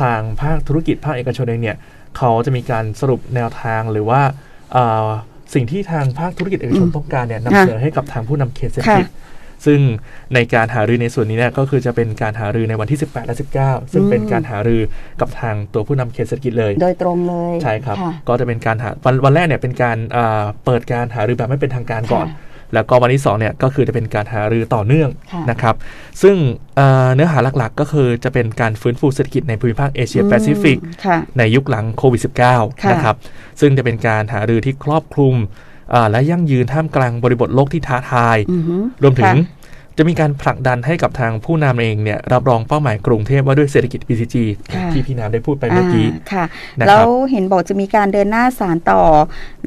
ทางภาคธุรกิจภาคเอกชนเองเนี่ยเขาจะมีการสรุปแนวทางหรือว่าเอ่อสิ่งที่ทางภาคธุรกิจเอกชนอืมต้องการเนี่ยนำค่ะเสนอให้กับทางผู้นำเขตเศรษฐกิจค่ะซึ่งในการหารือในส่วนนี้เนี่ยก็คือจะเป็นการหารือในวันที่ 18 และ 19 ซึ่งอืมเป็นการหารือกับทางตัวผู้นำเขตเศรษฐกิจเลย โดยตรงเลย ใช่ครับค่ะก็จะเป็นการหาวันวันแรกเนี่ยเป็นการอ่าเปิดการหารือแบบไม่เป็นทางการก่อนค่ะ แล้วก็วันที่2เนี่ยก็คือจะเป็นการหารือต่อเนื่องค่ะนะครับ ซึ่งเอ่อเนื้อหาหลักๆ ก็คือจะเป็นการฟื้นฟูเศรษฐกิจในภูมิภาคเอเชียแปซิฟิกอืมค่ะในยุคหลังโควิดค่ะ -19 นะครับซึ่งจะเป็นการหารือที่ครอบคลุมอ่าและยั่งยืนท่ามกลางบริบทโลกที่ท้าทายอือหือรวมถึงค่ะ จะมีการผลักดันให้กับทางผู้นำเองเนี่ยรับรองเป้าหมายกรุงเทพว่าด้วยเศรษฐกิจ BCG ค่ะที่พี่น้ำได้พูดไปเมื่อกี้าค่ะนะครับแล้วเห็นบอกจะมีการเดินหน้าสารต่อ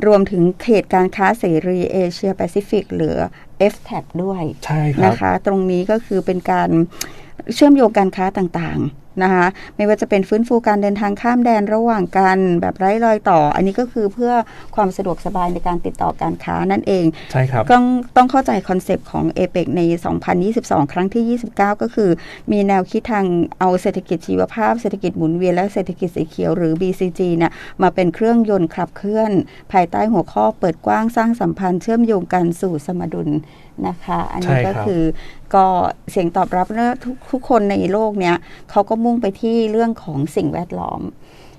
รวมถึงเขตการค้าเสรีเอเชียแปซิฟิกหรือ FTAP ด้วยใช่ครับนะคะ ตรงนี้ก็คือเป็นการเชื่อมโยงการค้าต่างๆ นะคะไม่ว่าจะเป็นฟื้นฟูการเดินทางข้ามแดนระหว่างกันแบบไร้รอยต่อ อันนี้ก็คือเพื่อความสะดวกสบายในการติดต่อการค้านั่นเองใช่ครับต้องต้องเข้าใจคอนเซปต์ของเอเปกใน 2022 ครั้งที่ 29 ก็คือ มีแนวคิดทางเอาเศรษฐกิจชีวภาพเศรษฐกิจหมุนเวียนและเศรษฐกิจสีเขียวหรือ BCG เนี่ยมาเป็นเครื่องยนต์ขับเคลื่อน ภายใต้หัวข้อเปิดกว้างสร้างสัมพันธ์เชื่อมโยงกันสู่สมดุลนะคะ อันนี้ใช่ครัก็บคือก็เสียงตอบรับเนอะทุกทุกคนในโลกเนี้ยเขาก็มุ่งไปที่เรื่องของสิ่งแวดล้อม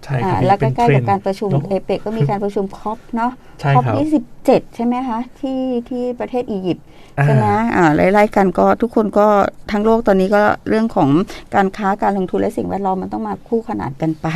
ใช่คอ่ารับแล้วใกเป็นล้เทๆรกับนด์การประชุมเนอะเอเปกก็มีการประชุมคอปเนาะใช่คอปครับยี่สิบเจ็ดใช่ไหมคะที่ที่ประเทศอียิปต์อ่าใช่ไหมอ่าไล่ๆกันก็ทุกคนก็ทั้งโลกตอนนี้ก็เรื่องของการค้าการลงทุนและสิ่งแวดล้อมมันต้องมาคู่ขนานกันไป